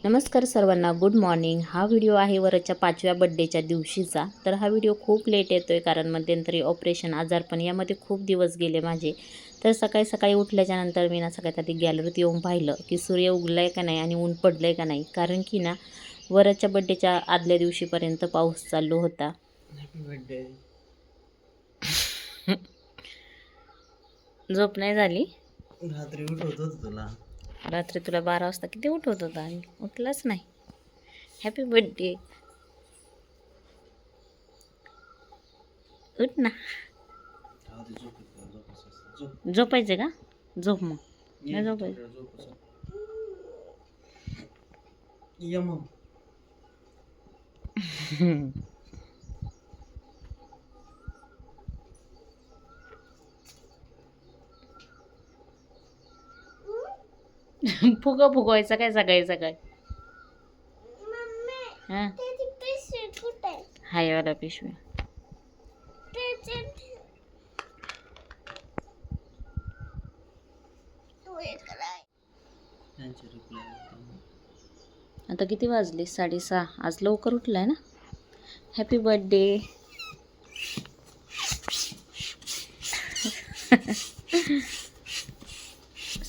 नमस्कार सर्वांना good morning हा व्हिडिओ आहे वरच्या पाचव्या बड्डेच्या दिवशीचा. तर हा व्हिडिओ खूप लेट येतो आहे कारण मध्यंतरी ऑपरेशन आजारपण यामध्ये खूप दिवस गेले माझे. तर सकाळी सकाळी उठल्याच्या नंतर मी ना सगळ्यात आधी गॅलरीत येऊन पाहिलं की सूर्य उगला आहे का नाही आणि ऊन पडलं आहे का नाही. कारण की ना वरच्या बड्डेच्या आदल्या दिवशीपर्यंत पाऊस चालू होता. झोप नाही झाली? रात्री उठवत होतो तुला. रात्री तुला बारा वाजता किती उठवत होता आणि उठलाच नाही. हॅपी बर्थडे उठ ना. झोपायचं का? झोप मग. नाही झोपायचं. थोडं झोप असं. ये मग फुगा फुगवायचा काय सकाळी सकाळी? हां? हाय वाला पिशवी. आता किती वाजले? साडेसहा. आज लवकर उठलाय ना? हॅपी बर्थडे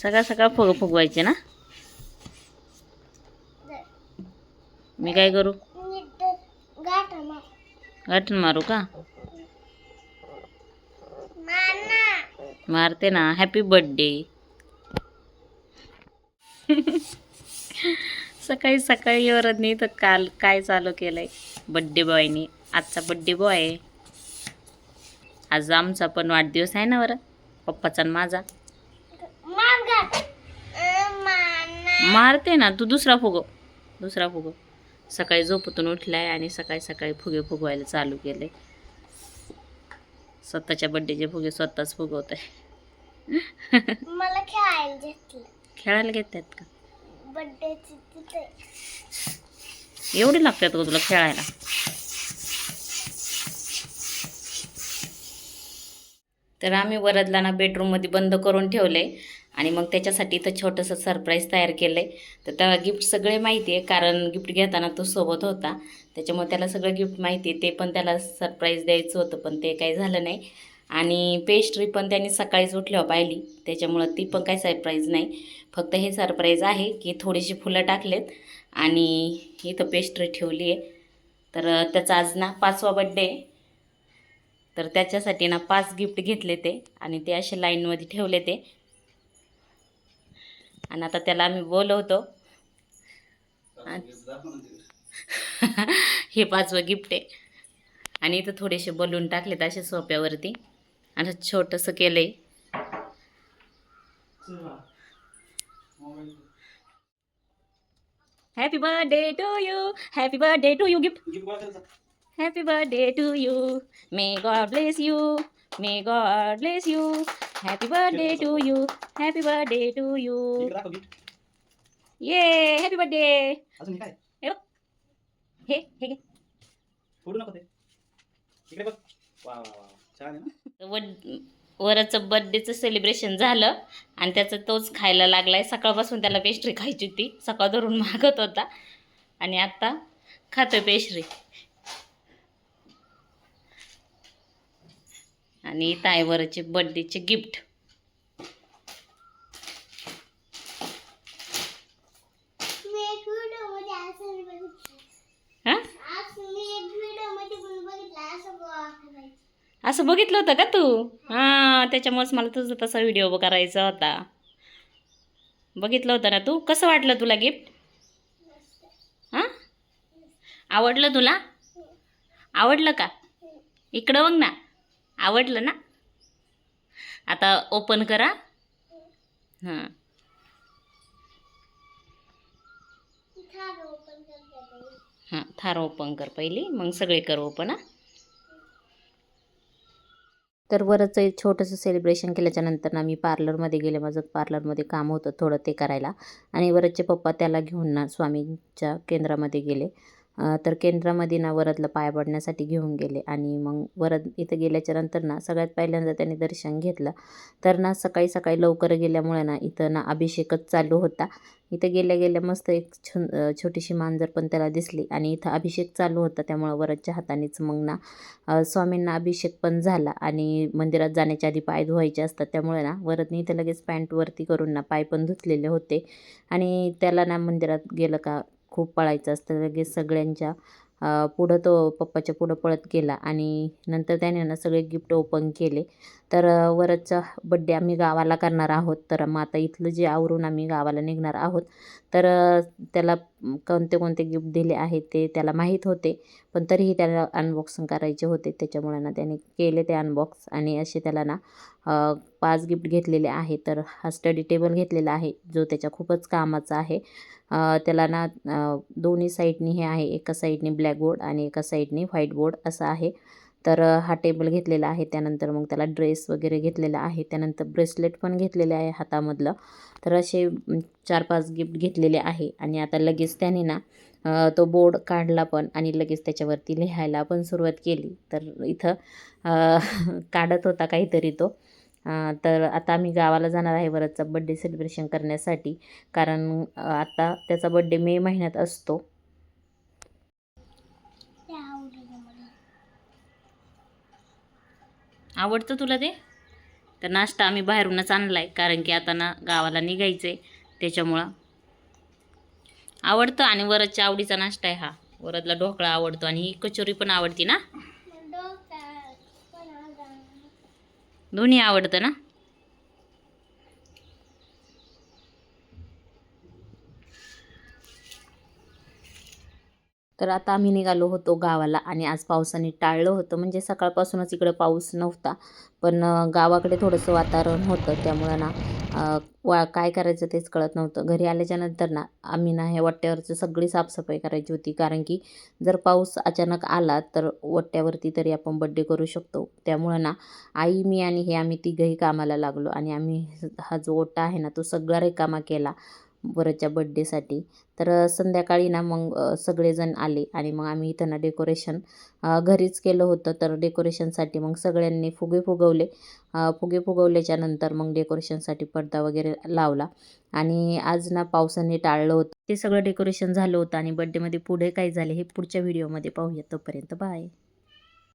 सकाळ सकाळ फुग फुगवायचे ना? मी काय करू? गाठण मारू का? मारते ना. हॅपी बर्थडे सकाळी सकाळी नाही तर काल काय चालू केलंय? बड्डे बॉयनी आजचा बड्डे बॉय आहे. आज आमचा पण वाढदिवस आहे ना बरं? पप्पाचा आणि माझा. मारते ना तू दुसरा फुगव. दुसरा फुगव. सकाळी झोपतून उठलाय आणि सकाळी सकाळी फुगे फुगवायला चालू केले स्वतःच्या बड्डेचे फुगे स्वतःच फुगवत आहे मला खेळायला घेतलं. खेळायला घेतात का? बड्डेची तिथे. एवढे लागतात का तुला खेळायला. तर आम्ही वरदला ना बेडरूममध्ये बंद करून ठेवलं आहे आणि मग त्याच्यासाठी इथं छोटंसं सरप्राईज तयार केलं आहे तर त्याला गिफ्ट सगळे माहिती आहे कारण गिफ्ट घेताना तो सोबत होता. त्याच्यामुळे त्याला सगळं गिफ्ट माहिती आहे ते पण त्याला सरप्राईज द्यायचं होतं पण ते काही झालं नाही. आणि पेस्ट्री पण त्यांनी सकाळीच उठल्यावर पाहिली. त्याच्यामुळं ती पण काही सरप्राईज नाही. फक्त हे सरप्राईज आहे की थोडीशी फुलं टाकलेत. आणि इथं पेस्ट्री ठेवली आहे तर त्याचा आज ना पाचवा बड्डे आहे. तर त्याच्यासाठी ना पाच गिफ्ट घेतले ते आणि ते असे लाईनमध्ये ठेवले ते. आणि आता त्याला आम्ही बोलवतो. हे पाचवं गिफ्ट आहे. आणि इथं थोडेसे बलून टाकलेत असे सोप्यावरती. आणि छोटंसं केलं आहे happy birthday to you happy birthday to you gift happy birthday to you may God bless you may God bless you happy birthday to you happy birthday to you ये हॅपी बर्थडे अजून हे काय हे बघ हे हे घे फोडू नको ते. इकडे बघ वा वा वा छान आहे ना व वराचं बड्डेचं सेलिब्रेशन झालं आणि त्याचं तोच खायला लागलाय. सकाळपासून त्याला पेस्ट्री खायची होती. सकाळ धरून मागत होता. आणि आता खातोय पेस्ट्री आणि इथं आहे वरचे बड्डेचे गिफ्ट मी एक व्हिडिओमध्ये असं बघितलं हां आज मी एक व्हिडिओमध्ये पण आणि तायवरचे बड्डेचे गिफ्ट असं बघितलं होतं का तू? हां त्याच्यामुळेच मला तुझा तसा व्हिडिओ करायचा होता. बघितलं होतं ना तू? कसं वाटलं तुला गिफ्ट हां? आवडलं तुला? आवडलं का? इकडं बघ ना. आवडलं ना? आता ओपन करा. हां. ओपन हां थार ओपन कर पहिली मग सगळे कर ओपन हां. तर वरच एक छोटंसं सेलिब्रेशन केल्याच्यानंतर ना मी पार्लरमध्ये गेले. माझं पार्लरमध्ये काम होतं थोडं ते करायला. आणि वरचे पप्पा त्याला घेऊन ना स्वामींच्या केंद्रामध्ये गेले. तर केंद्रामध्ये ना वरदला पाया पडण्यासाठी घेऊन गेले. आणि मग वरद इथं गेल्याच्यानंतर ना सगळ्यात पहिल्यांदा त्यांनी दर्शन घेतलं. तर ना सकाळी सकाळी लवकर गेल्यामुळे ना इथं ना अभिषेकच चालू होता. इथं गेल्या गेल्या मस्त एक छ छोटीशी मांजर पण त्याला दिसली. आणि इथं अभिषेक चालू होता. त्यामुळं वरदच्या हातानेच मग ना स्वामींना अभिषेक पण झाला. आणि मंदिरात जाण्याच्या आधी पाय धुवायचे असतात. त्यामुळे ना वरदने इथं लगेच पॅन्टवरती करून ना पाय पण धुतलेले होते. आणि त्याला ना मंदिरात गेलं का खूप पळायचं असतं. लगेच सगळ्यांच्या पुढं तो पप्पाच्या पुढं पळत गेला आणि नंतर त्याने ना सगळे गिफ्ट ओपन केले. तर वरच वरदचा बड्डे आम्ही गावाला करणार आहोत. तर मग आता इथलं जे आवरून आम्ही गावाला निघणार आहोत. तर त्याला कोणते कोणते गिफ्ट दिले आहेत ते त्याला माहीत होते. पण तरीही त्याला अनबॉक्सिंग करायचे होते. त्याच्यामुळे ना त्याने केले ते अनबॉक्स आणि असे त्याला ना पाच गिफ्ट घेतलेले आहे तर हा स्टडी टेबल घेतलेला आहे. जो त्याच्या खूपच कामाचा आहे. त्याला ना दोन्ही साईडनी हे आहे. एका साईडनी ब्लॅकबोर्ड आणि एका साईडनी व्हाईट बोर्ड असा आहे. तर हा टेबल घेतलेला आहे. त्यानंतर मग त्याला ड्रेस वगैरे घेतलेला आहे. त्यानंतर ब्रेसलेट पण घेतलेले आहे हातामधलं. तर असे चार पाच गिफ्ट घेतलेले आहे. आणि आता लगेच त्याने ना तो बोर्ड काढला पण आणि लगेच त्याच्यावरती लिहायला पण सुरुवात केली. तर इथं काढत होता काहीतरी तो. तर आता आम्ही गावाला जाणार आहे वरचा बड्डे सेलिब्रेशन करण्यासाठी. कारण आता त्याचा बड्डे मे महिन्यात असतो ते आवडलं मला आवडतं तुला ते? तर नाश्ता आम्ही बाहेरूनच आणला आहे कारण की आता ना गावाला निघायचं आहे त्याच्यामुळं. आवडतं आणि वरदच्या आवडीचा नाश्ता आहे हा. वरदला ढोकळा आवडतो आणि ही कचोरी पण आवडती ना? दोन्ही आवडतं ना? तर आता आम्ही निघालो होतो गावाला आणि आज पावसाने टाळलं होतं. म्हणजे सकाळपासूनच इकडं पाऊस नव्हता पण गावाकडे थोडंसं वातावरण होतं. त्यामुळं ना वा काय करायचं तेच कळत नव्हतं. घरी आल्याच्यानंतर ना आम्ही ना ह्या वट्ट्यावरचं सगळी साफसफाई करायची होती. कारण की जर पाऊस अचानक आला तर वट्ट्यावरती तरी आपण बड्डे करू शकतो. त्यामुळं ना आई मी आणि हे आम्ही तिघंही कामाला लागलो आणि आम्ही हा जो ओटा आहे ना तो सगळा रिकामा केला. वरच्या बड्डेसाठी तर संध्याकाळी ना मग सगळेजण आले आणि मग आम्ही इथं ना डेकोरेशन घरीच केलं होतं. तर डेकोरेशनसाठी मग सगळ्यांनी फुगे फुगवले. फुगे फुगवल्याच्या नंतर मग डेकोरेशनसाठी पडदा वगैरे लावला. आणि आज ना पावसाने टाळलं होतं. ते सगळं डेकोरेशन झालं होतं आणि बड्डेमध्ये पुढे काय झाले हे पुढच्या व्हिडिओमध्ये पाहूया. तोपर्यंत बाय